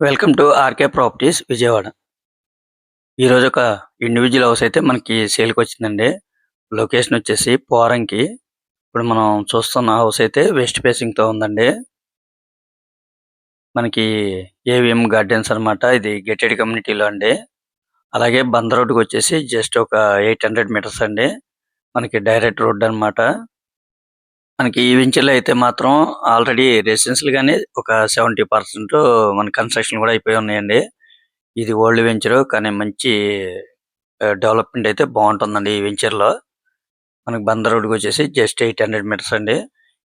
Welcome to RK Properties Vijayawada. ఈరోజు ఒక individual house అయితే మనకి సేల్కి వచ్చిందండి. లొకేషన్ వచ్చేసి పోరంకి ఇప్పుడు మనం చూస్తున్న హౌస్ అయితే వెస్ట్ ఫేసింగ్తో ఉందండి. మనకి ఏవిఎం గార్డెన్స్ అన్నమాట. ఇది గెటెడ్ కమ్యూనిటీలో అండి. అలాగే బంద్ రోడ్కి వచ్చేసి జస్ట్ ఒక ఎయిట్ హండ్రెడ్ మీటర్స్ అండి. మనకి డైరెక్ట్ రోడ్ అన్నమాట. మనకి ఈ వెంచర్లో అయితే మాత్రం ఆల్రెడీ రెసిడెన్షియల్ గానే ఒక సెవెంటీ పర్సెంట్ మన కన్స్ట్రక్షన్ కూడా అయిపోయి ఉన్నాయండి. ఇది ఓల్డ్ వెంచర్ కానీ మంచి డెవలప్మెంట్ అయితే బాగుంటుందండి ఈ వెంచర్లో. మనకి బందర్ రోడ్కి వచ్చేసి జస్ట్ ఎయిట్ హండ్రెడ్ మీటర్స్ అండి.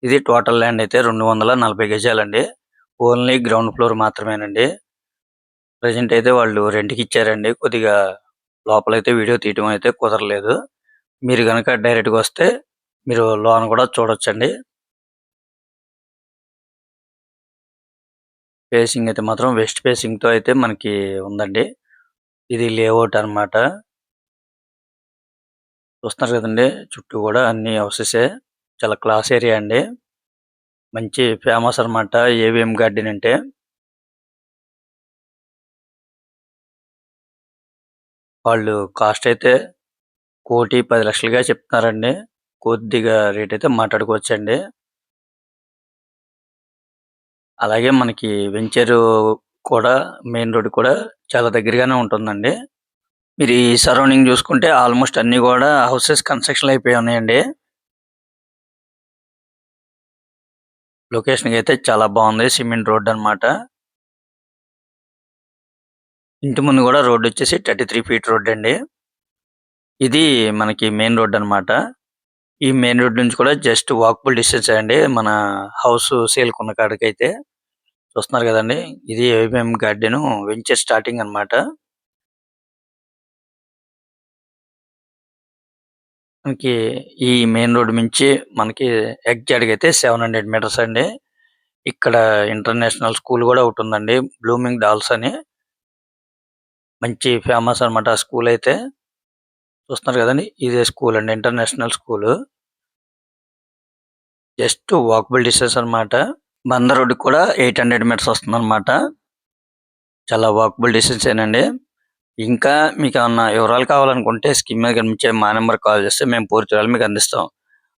ఇది టోటల్ ల్యాండ్ అయితే రెండు వందల నలభై గజాలండి. ఓన్లీ గ్రౌండ్ ఫ్లోర్ మాత్రమేనండి. ప్రజెంట్ అయితే వాళ్ళు రెంట్కి ఇచ్చారండి. కొద్దిగా లోపలైతే వీడియో తీయటం అయితే కుదరలేదు. మీరు కనుక డైరెక్ట్గా వస్తే మీరు లోన్ కూడా చూడొచ్చండి. ఫేసింగ్ అయితే మాత్రం వెస్ట్ ఫేసింగ్తో అయితే మనకి ఉందండి. ఇది లేఅవుట్ అన్నమాట. చూస్తున్నారు కదండి చుట్టూ కూడా అన్ని హౌసెసే చాలా క్లాస్ ఏరియా అండి. మంచి ఫేమస్ అన్నమాట ఏవిఎం గార్డెన్ అంటే. వాళ్ళు కాస్ట్ అయితే కోటి పది లక్షలుగా చెప్తున్నారండి. కొద్దిగా రేట్ అయితే మాట్లాడుకోవచ్చండి. అలాగే మనకి వెంచరు కూడా మెయిన్ రోడ్ కూడా చాలా దగ్గరగానే ఉంటుందండి. మీరు ఈ సరౌండింగ్ చూసుకుంటే ఆల్మోస్ట్ అన్ని కూడా హౌసెస్ కన్స్ట్రక్షన్ అయిపోయి ఉన్నాయండి. లొకేషన్ అయితే చాలా బాగుంది సిమెంట్ రోడ్ అన్నమాట. ఇంటి ముందు కూడా రోడ్ వచ్చేసి థర్టీ త్రీ ఫీట్ రోడ్ అండి. ఇది మనకి మెయిన్ రోడ్ అన్నమాట. ఈ మెయిన్ రోడ్ నుంచి కూడా జస్ట్ వాకబుల్ డిస్టెన్స్ అండి. మన హౌస్ సేల్ కున్న కాడికి అయితే చూస్తున్నారు కదండి ఇది ఏవిఎం గార్డెన్ వెంచర్ స్టార్టింగ్ అన్నమాట. మనకి ఈ మెయిన్ రోడ్ నుంచి మనకి ఎగ్జాక్ట్గా అయితే సెవెన్ హండ్రెడ్ మీటర్స్ అండి. ఇక్కడ ఇంటర్నేషనల్ స్కూల్ కూడా ఒకటి ఉందండి బ్లూమింగ్ డాల్స్ అని. మంచి ఫేమస్ అన్నమాట ఆ స్కూల్ అయితే. చూస్తున్నారు కదండి ఇదే స్కూల్ అండి international school. Just walkable distance అన్నమాట. బందర్ రోడ్ కూడా ఎయిట్ హండ్రెడ్ మీటర్స్ వస్తుంది అనమాట చాలా వాకబుల్ డిస్టెన్స్ ఏనండి. ఇంకా మీకు ఏమన్నా వివరాలు కావాలనుకుంటే స్కీమ్ మీద కనిపించే మా నెంబర్ కాల్ చేస్తే మేము పూర్తి వివరాలు మీకు అందిస్తాం.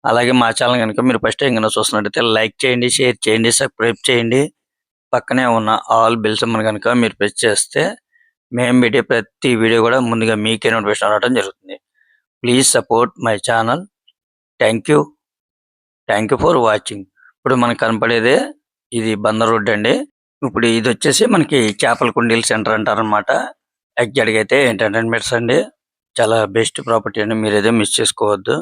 అలాగే మా ఛానల్ కనుక మీరు ఫస్ట్ టైం కనుక చూస్తున్నట్టయితే లైక్ చేయండి షేర్ చేయండి సబ్స్క్రైబ్ చేయండి. పక్కనే ఉన్న ఆల్ బిల్స్ మన కనుక మీరు ప్రెస్ చేస్తే మేము పెట్టే ప్రతి వీడియో కూడా ముందుగా మీకే నోటిఫికేషన్ రావడం జరుగుతుంది. Please support my channel. Thank you. Thank you for watching ఇప్పుడు మనకు కనపడేదే ఇది బందర్ రోడ్ అండి. ఇప్పుడు ఇది వచ్చేసి మనకి చేపల కుండీలు సెంటర్ అంటారనమాట ఎగ్జాక్ట్గా అయితే ఎంటర్టైన్మెంట్స్ అండి. చాలా బెస్ట్ ప్రాపర్టీ అండి. మీరు ఏదో మిస్ చేసుకోవద్దు.